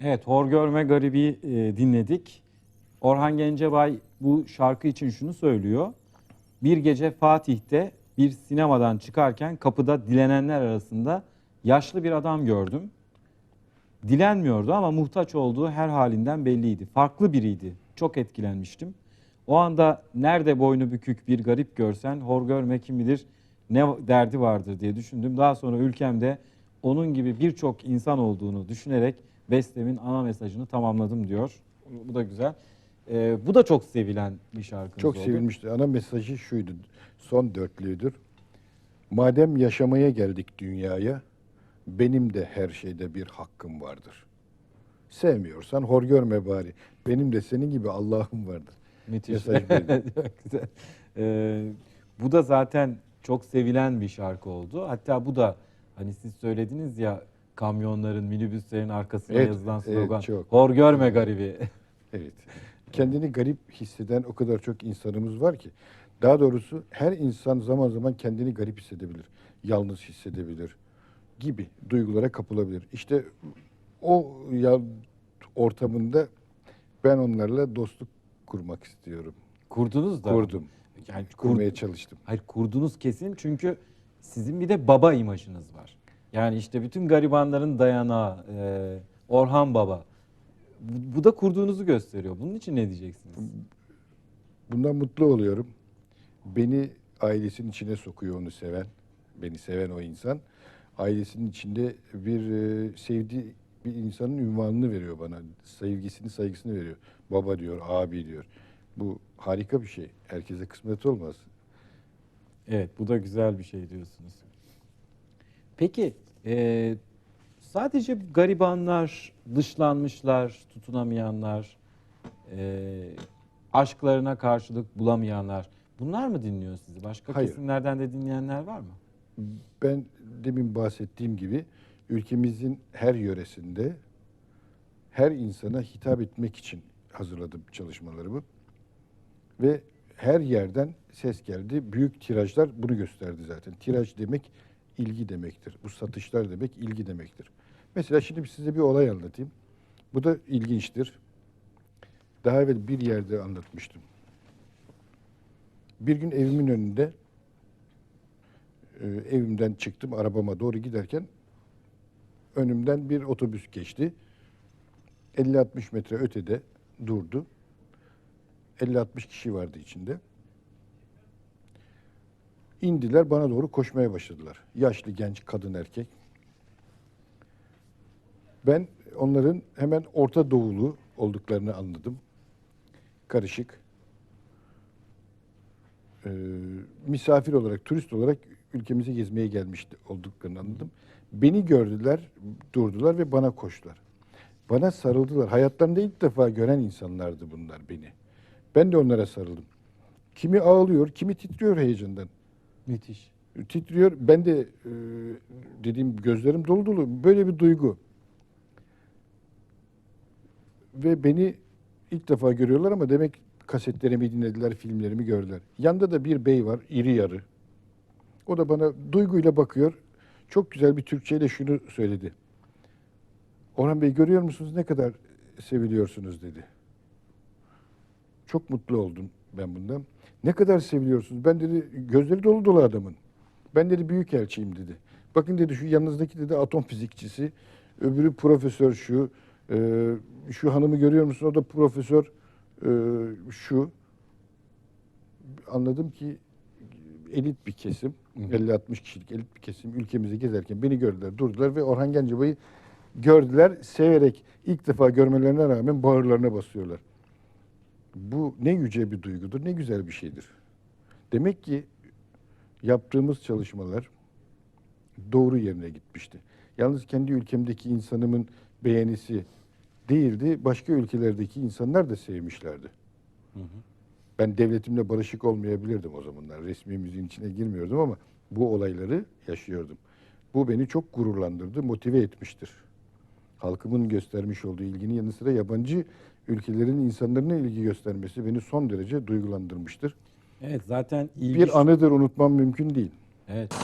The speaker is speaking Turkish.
Evet, Hor Görme Garibi e, dinledik. Orhan Gencebay bu şarkı için şunu söylüyor. Bir gece Fatih'te bir sinemadan çıkarken kapıda dilenenler arasında yaşlı bir adam gördüm. Dilenmiyordu ama muhtaç olduğu her halinden belliydi. Farklı biriydi. Çok etkilenmiştim. O anda nerede boynu bükük bir garip görsen hor görme kim bilir ne derdi vardır diye düşündüm. Daha sonra ülkemde onun gibi birçok insan olduğunu düşünerek bestemin ana mesajını tamamladım diyor. Bu da güzel. Ee, bu da çok sevilen bir şarkımız Çok oldu. sevilmişti. Ana mesajı şuydu. Son dörtlüğüdür. Madem yaşamaya geldik dünyaya, benim de her şeyde bir hakkım vardır. Sevmiyorsan hor görme bari. Benim de senin gibi Allah'ım vardır. Müthiş. Mesaj. Çok güzel. Ee, bu da zaten çok sevilen bir şarkı oldu. Hatta bu da hani siz söylediniz ya kamyonların, minibüslerin arkasına Evet, yazılan evet, slogan. çok. Hor görme garibi. Evet. Kendini garip hisseden o kadar çok insanımız var ki. Daha doğrusu her insan zaman zaman kendini garip hissedebilir. Yalnız hissedebilir gibi duygulara kapılabilir. İşte o ya ortamında ben onlarla dostluk kurmak istiyorum. Kurdunuz da. Kurdum. Yani kur- Kurmaya çalıştım. Hayır kurdunuz kesin çünkü sizin bir de baba imajınız var. Yani işte bütün garibanların dayanağı e, Orhan Baba. Bu, bu da kurduğunuzu gösteriyor. Bunun için ne diyeceksiniz? Bundan mutlu oluyorum. Beni ailesinin içine sokuyor onu seven, beni seven o insan. Ailesinin içinde bir e, sevdiği bir insanın ünvanını veriyor bana. Sevgisini, saygısını veriyor. Baba diyor, abi diyor. Bu harika bir şey. Herkese kısmet olmaz. Evet bu da güzel bir şey diyorsunuz. Peki e, sadece garibanlar, dışlanmışlar, tutunamayanlar, e, aşklarına karşılık bulamayanlar bunlar mı dinliyor sizi? Başka Hayır. kesimlerden de dinleyenler var mı? Ben demin bahsettiğim gibi ülkemizin her yöresinde her insana hitap etmek için hazırladım çalışmalarımı. Ve her yerden ses geldi. Büyük tirajlar bunu gösterdi zaten. Tiraj demek ilgi demektir. Bu satışlar demek ilgi demektir. Mesela şimdi size bir olay anlatayım. Bu da ilginçtir. Daha evvel bir yerde anlatmıştım. Bir gün evimin önünde e, evimden çıktım arabama doğru giderken önümden bir otobüs geçti. 50-60 metre ötede durdu. 50-60 kişi vardı içinde. İndiler bana doğru koşmaya başladılar. Yaşlı, genç, kadın, erkek. Ben onların hemen Orta Doğulu olduklarını anladım. Karışık. Ee, misafir olarak, turist olarak ülkemize gezmeye gelmiş olduklarını anladım. Beni gördüler, durdular ve bana koştular. Bana sarıldılar. Hayatlarında ilk defa gören insanlardı bunlar beni. Ben de onlara sarıldım. Kimi ağlıyor, kimi titriyor heyecandan. Müthiş. Titriyor. Ben de e, dediğim gözlerim dolu dolu. Böyle bir duygu. Ve beni ilk defa görüyorlar ama demek kasetlerimi dinlediler, filmlerimi gördüler. Yanında da bir bey var, iri yarı. O da bana duyguyla bakıyor. Çok güzel bir Türkçeyle şunu söyledi. Orhan Bey görüyor musunuz ne kadar seviliyorsunuz dedi. Çok mutlu oldum ben bundan. Ne kadar seviliyorsunuz? Ben dedi gözleri dolu dolu adamın. Ben dedi büyük elçiyim dedi. Bakın dedi şu yanınızdaki dedi atom fizikçisi, öbürü profesör şu, e, şu hanımı görüyor musun? O da profesör e, şu. Anladım ki elit bir kesim, 50-60 kişilik elit bir kesim ülkemizi gezerken beni gördüler, durdular ve Orhan Gencebay'ı gördüler, severek ilk defa görmelerine rağmen bağırlarına basıyorlar. Bu ne yüce bir duygudur, ne güzel bir şeydir. Demek ki yaptığımız çalışmalar doğru yerine gitmişti. Yalnız kendi ülkemdeki insanımın beğenisi değildi, başka ülkelerdeki insanlar da sevmişlerdi. Ben devletimle barışık olmayabilirdim o zamanlar. Resmi müziğin içine girmiyordum ama bu olayları yaşıyordum. Bu beni çok gururlandırdı, motive etmiştir. Halkımın göstermiş olduğu ilginin yanı sıra yabancı ülkelerin insanlarına ilgi göstermesi beni son derece duygulandırmıştır. Evet zaten ilgi... Bir anıdır unutmam mümkün değil. Evet.